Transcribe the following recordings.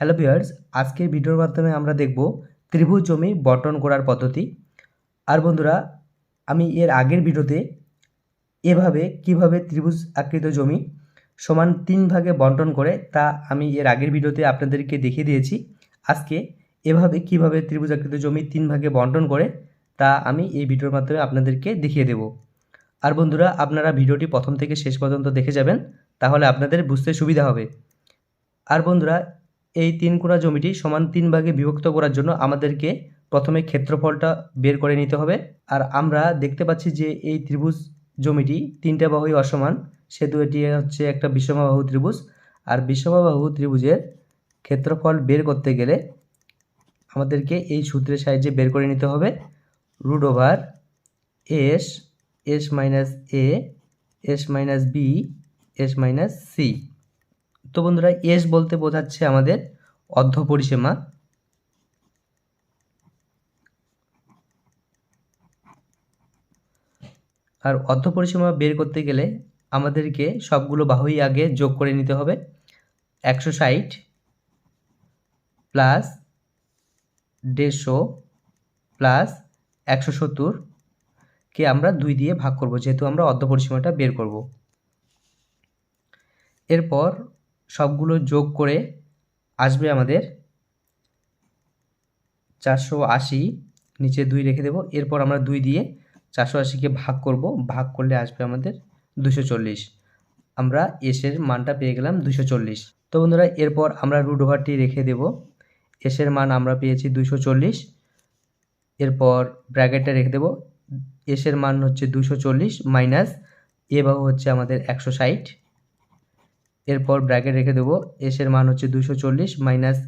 Hello viewers, আজকের ভিডিওর মাধ্যমে আমরা দেখব ত্রিভুজ জমি বন্টন করার পদ্ধতি। আর বন্ধুরা, আমি এর আগের ভিডিওতে এভাবে কীভাবে ত্রিভুজ আকৃত জমি সমান তিন ভাগে বন্টন করে তা আমি এর আগের ভিডিওতে আপনাদেরকে দেখিয়ে দিয়েছি। আজকে এভাবে কীভাবে ত্রিভুজ আকৃত জমি তিন ভাগে বন্টন করে তা আমি এই ভিডিওর মাধ্যমে আপনাদেরকে দেখিয়ে দেব। আর বন্ধুরা, আপনারা ভিডিওটি প্রথম থেকে শেষ পর্যন্ত দেখে যাবেন, তাহলে আপনাদের বুঝতে সুবিধা হবে। আর বন্ধুরা এই তিন কোণা জমিটি সমান তিন ভাগে বিভক্ত করার জন্য আমাদেরকে প্রথমে ক্ষেত্রফলটা বের করে নিতে হবে। আর আমরা দেখতে পাচ্ছি যে এই ত্রিভুজ জমিটি তিনটা বাহুই অসমান, সেহেতু এটি হচ্ছে একটা বিষমবাহু ত্রিভুজ। আর বিষমবাহু ত্রিভুজের ক্ষেত্রফল বের করতে গেলে আমাদেরকে এই সূত্রের সাহায্যে বের করে নিতে হবে। Root over S S minus A, S minus B, S minus C. তো বন্ধুরা এস বলতে বোঝাচ্ছে আমাদের অর্ধ পরিসীমা আর অর্ধ পরিসীমা বের করতে গেলে আমাদেরকে সবগুলো বাহুই আগে যোগ করে নিতে হবে। একশো ষাট প্লাস দেড়শো প্লাস একশো সত্তর কে আমরা দুই দিয়ে ভাগ করব, যেহেতু আমরা অর্ধ পরিসীমাটা বের করব। এরপর সবগুলো যোগ করে আসবে আমাদের চারশো আশি, নিচে দুই রেখে দেব। এরপর আমরা দুই দিয়ে চারশো আশিকে ভাগ করব। ভাগ করলে আসবে আমাদের দুশো চল্লিশ। আমরা এসের মানটা পেয়ে গেলাম দুশো চল্লিশ। তো বন্ধুরা, এরপর আমরা রুট ওভারটি রেখে দেব। এসের মান আমরা পেয়েছি দুশো চল্লিশ। এরপর ব্র্যাকেটটা রেখে দেব। এসের মান হচ্ছে দুশো চল্লিশ মাইনাস এ হচ্ছে আমাদের একশো ষাট। এরপর ব্র্যাকেট রেখে দেবো এসের মান হচ্ছে দুশো চল্লিশ মাইনাস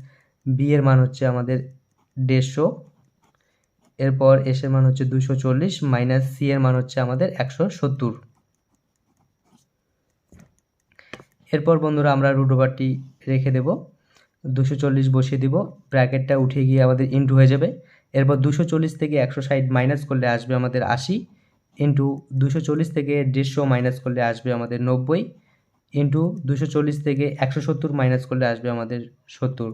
বি এর মান হচ্ছে আমাদের দেড়শো। এরপর এসের মান হচ্ছে দুশো চল্লিশ মাইনাস সি এর মান হচ্ছে আমাদের একশো সত্তর। এরপর বন্ধুরা আমরা রুট ওভারটি রেখে দেব দুশো চল্লিশ বসিয়ে দিব ব্র্যাকেটটা উঠে গিয়ে আমাদের ইন্টু হয়ে যাবে। এরপর দুশো চল্লিশ থেকে একশো ষাট মাইনাস করলে আসবে আমাদের আশি ইন্টু দুশো চল্লিশ থেকে দেড়শো মাইনাস করলে আসবে আমাদের নব্বই। ইন্টু দুশো চল্লিশ থেকে একশো সত্তর মাইনাস করলে আসবে আমাদের সত্তর।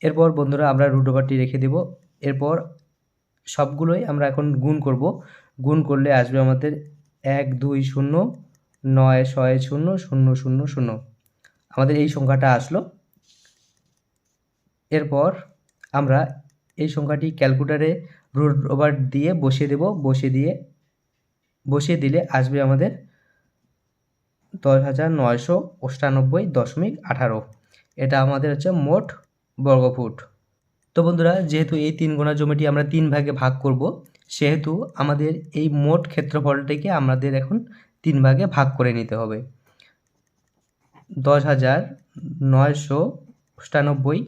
এরপর বন্ধুরা আমরা রুট ওভারটি রেখে দেব। এরপর সবগুলোই আমরা এখন গুণ করব। গুণ করলে আসবে আমাদের এক, দুই, শূন্য, নয়, ছয়, শূন্য শূন্য শূন্য শূন্য। আমাদের এই সংখ্যাটা আসলো। এরপর আমরা এই সংখ্যাটি ক্যালকুলেটারে রুট ওভার দিয়ে বসিয়ে দেব। বসিয়ে দিয়ে, বসিয়ে দিলে আসবে আমাদের দশ হাজার নয়শো অষ্টানব্বই দশমিক আঠারো। এটা আমাদের হচ্ছে মোট বর্গফুট। তো বন্ধুরা, যেহেতু এই তিন গোনা জমিটি আমরা তিন ভাগে ভাগ করব, সেহেতু আমাদের এই মোট ক্ষেত্রফলটিকে আমাদের এখন তিন ভাগে ভাগ করে নিতে হবে। দশ হাজার নয়শো অষ্টানব্বই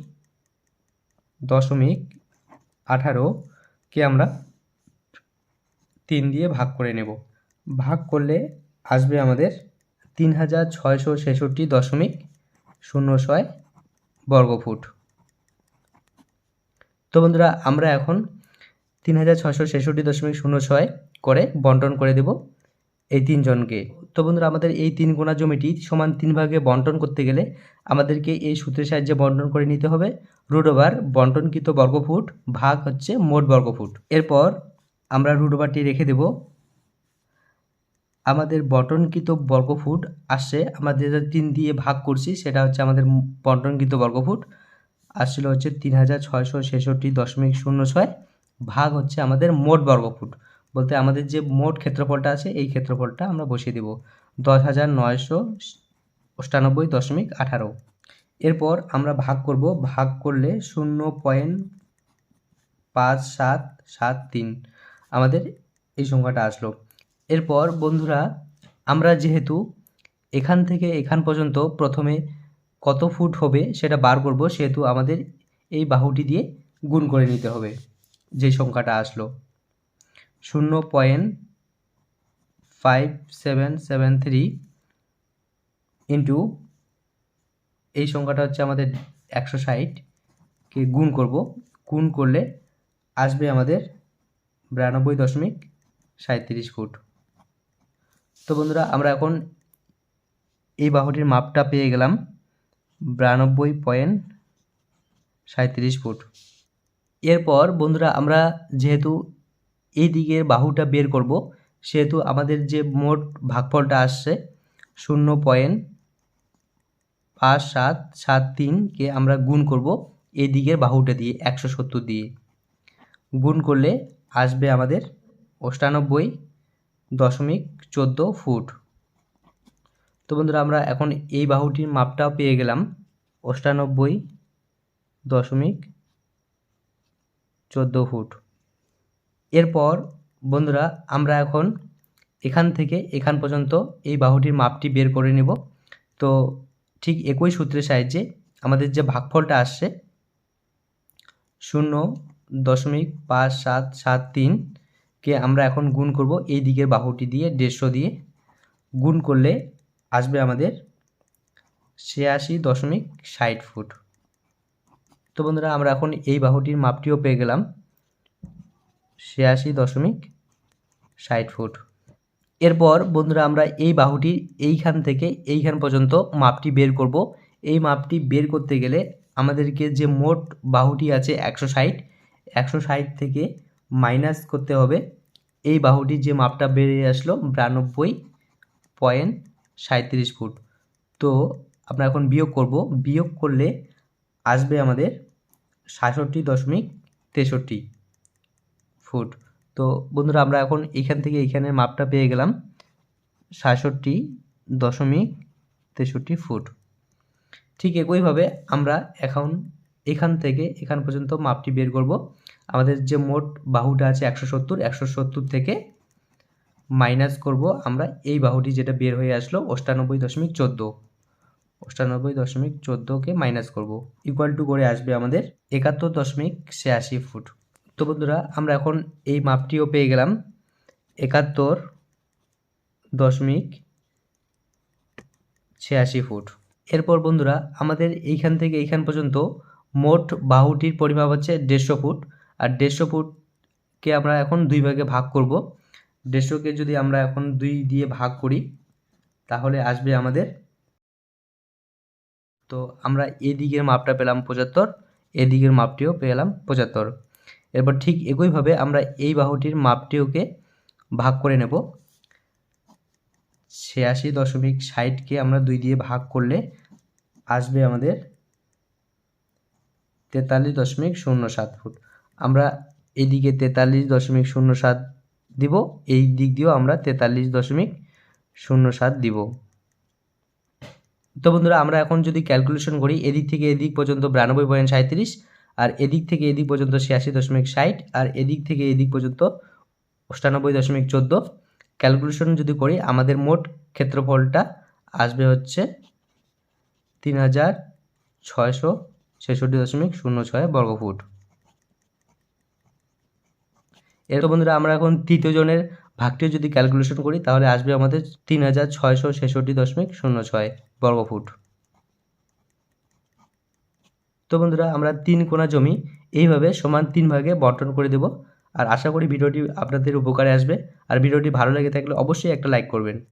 দশমিক আঠারোকে আমরা তিন দিয়ে ভাগ করে নেব। ভাগ করলে আসবে আমাদের তিন হাজার ছয়শো ছেষট্টি দশমিক শূন্য ছয় বর্গফুট। তো বন্ধুরা, আমরা এখন তিন হাজার ছয়শো ছেষট্টি দশমিক শূন্য ছয় করে বন্টন করে দেব এই তিনজনকে। তো বন্ধুরা, আমাদের এই তিন গোনা জমিটি সমান তিন ভাগে বন্টন করতে গেলে আমাদেরকে এই সূত্রের সাহায্যে বন্টন করে নিতে হবে। রুট ওভার বন্টনকৃত বর্গফুট ভাগ হচ্ছে মোট বর্গফুট। এরপর আমরা রুট ওভারটি রেখে দেব আমাদের বটনকৃত বর্গফুট আসছে আমাদের যেটা তিন দিয়ে ভাগ করছি, সেটা হচ্ছে আমাদের বটনকৃত বর্গফুট। আসছিল হচ্ছে তিন হাজার ছয়শো ছেষট্টি দশমিক শূন্য ছয়, ভাগ হচ্ছে আমাদের মোট বর্গফুট। বলতে আমাদের যে মোট ক্ষেত্রফলটা আছে, এই ক্ষেত্রফলটা আমরা বসিয়ে দেব। দশ হাজার নয়শো অষ্টানব্বই দশমিক আঠারো। এরপর আমরা ভাগ করব, ভাগ করলে শূন্য পয়েন্ট পাঁচ সাত সাত তিন। আমাদের এই সংখ্যাটা আসলো। এরপর, বন্ধুরা, আমরা যেহেতু এখান থেকে এখান পর্যন্ত প্রথমে কত ফুট হবে সেটা বার করব, সেহেতু আমাদের এই বাহুটি দিয়ে গুণ করে নিতে হবে, যে সংখ্যাটা আসলো। শূন্য point five seven seven three into এই সংখ্যাটা হচ্ছে আমাদের একশো ষাটকে গুণ করব। গুণ করলে আসবে আমাদের বিরানব্বই দশমিক সাঁত্রিশ ফুট। তো বন্ধুরা, আমরা এখন এই বাহুটির মাপটা পেয়ে গেলাম বিরানব্বই পয়েন্ট সাঁত্রিশ ফুট। এরপর বন্ধুরা, আমরা যেহেতু এই দিকের বাহুটা বের করব, সেহেতু আমাদের যে মোট ভাগফলটা আসছে শূন্য পয়েন্ট পাঁচ সাত সাত তিনকে আমরা গুণ করব এই দিকের বাহুটা দিয়ে, একশো সত্তর দিয়ে। গুণ করলে আসবে আমাদের অষ্টানব্বই দশমিক চোদ্দ ফুট। তো বন্ধুরা, আমরা এখন এই বাহুটির মাপটাও পেয়ে গেলাম। অষ্টানব্বই দশমিক চোদ্দ ফুট। এরপর বন্ধুরা, আমরা এখন এখান থেকে এখান পর্যন্ত এই বাহুটির মাপটি বের করে নেব। তো ঠিক একই সূত্রের সাহায্যে আমাদের যে ভাগফলটা আসছে, শূন্য দশমিক পাঁচ সাত সাত তিনকে আমরা এখন গুণ করব এই দিকের বাহুটি দিয়ে দেড়শো দিয়ে। গুণ করলে আসবে আমাদের ছিয়াশি দশমিক ষাট ফুট। তো বন্ধুরা, আমরা এখন এই বাহুটির মাপটিও পেয়ে গেলাম ছিয়াশি দশমিক ষাট ফুট। এরপর বন্ধুরা, আমরা এই বাহুটির এইখান থেকে এইখান পর্যন্ত মাপটি বের করব। এই মাপটি বের করতে গেলে আমাদেরকে যে মোট বাহুটি আছে একশো ষাট একশো ষাট থেকে মাইনাস করতে হবে। এই বাহুটির যে মাপটা বেরিয়ে আসলো বিরানব্বই পয়েন্ট সাঁত্রিশ ফুট। তো আমরা এখন বিয়োগ করব। বিয়োগ করলে আসবে আমাদের সাতষট্টি দশমিক তেষট্টি ফুট। তো বন্ধুরা, আমরা এখন এখান থেকে এইখানের মাপটা পেয়ে গেলাম সাতষট্টি দশমিক তেষট্টি ফুট। ঠিক একইভাবে আমরা এখন এখান থেকে এখান পর্যন্ত মাপটি বের করব। আমাদের যে মোট বাহুটা আছে একশো সত্তর একশো সত্তর থেকে মাইনাস করব আমরা এই বাহুটি যেটা বের হয়ে আসলো অষ্টানব্বই দশমিক চোদ্দ। অষ্টানব্বই দশমিক চোদ্দোকে মাইনাস করব। ইকুয়াল টু করে আসবে আমাদের একাত্তর দশমিক ছিয়াশি ফুট। তো বন্ধুরা, আমরা এখন এই মাপটিও পেয়ে গেলাম একাত্তর দশমিক ছিয়াশি ফুট। এরপর বন্ধুরা, আমাদের এইখান থেকে এইখান পর্যন্ত মোট বাহুটির পরিমাপ হচ্ছে দেড়শো ফুট। আর দেড়শো ফুটকে আমরা এখন দুই ভাগে ভাগ করব। দেড়শোকে যদি আমরা এখন দুই দিয়ে ভাগ করি, তাহলে আসবে আমাদের, তো আমরা এদিকের মাপটা পেলাম পঁচাত্তর এদিকের মাপটিও পেলাম পঁচাত্তর। এরপর ঠিক একইভাবে আমরা এই বাহুটির মাপটিওকে ভাগ করে নেব। ছিয়াশি দশমিক ষাটকে আমরা দুই দিয়ে ভাগ করলে আসবে আমাদের তেতাল্লিশ দশমিক শূন্য সাত ফুট। আমরা এদিকে তেতাল্লিশ দশমিক শূন্য সাত দিব, এই দিক দিয়েও আমরা তেতাল্লিশ দশমিক শূন্য সাত দিব। তো বন্ধুরা, আমরা এখন যদি ক্যালকুলেশন করি, এদিক থেকে এদিক পর্যন্ত বিরানব্বই পয়েন্ট সাঁত্রিশ আর এদিক থেকে এদিক পর্যন্ত ছিয়াশি দশমিক ষাট, আর এদিক থেকে এদিক পর্যন্ত অষ্টানব্বই দশমিক চোদ্দ। ক্যালকুলেশন যদি করি, আমাদের মোট ক্ষেত্রফলটা আসবে হচ্ছে তিন হাজার ছয়শো ছেষট্টি দশমিক শূন্য ছয় বর্গফুট। এর বন্ধুরা, আমরা এখন তৃতীয় জনের ভাগটিও যদি ক্যালকুলেশন করি, তাহলে আসবে আমাদের তিন হাজার ছয়শো ছেষট্টি দশমিক শূন্য ছয় বর্গফুট। তো বন্ধুরা, আমরা তিন কোনা জমি এইভাবে সমান তিন ভাগে বন্টন করে দেব। আর আশা করি ভিডিওটি আপনাদের উপকারে আসবে। আর ভিডিওটি ভালো লেগে থাকলে অবশ্যই একটা লাইক করবেন।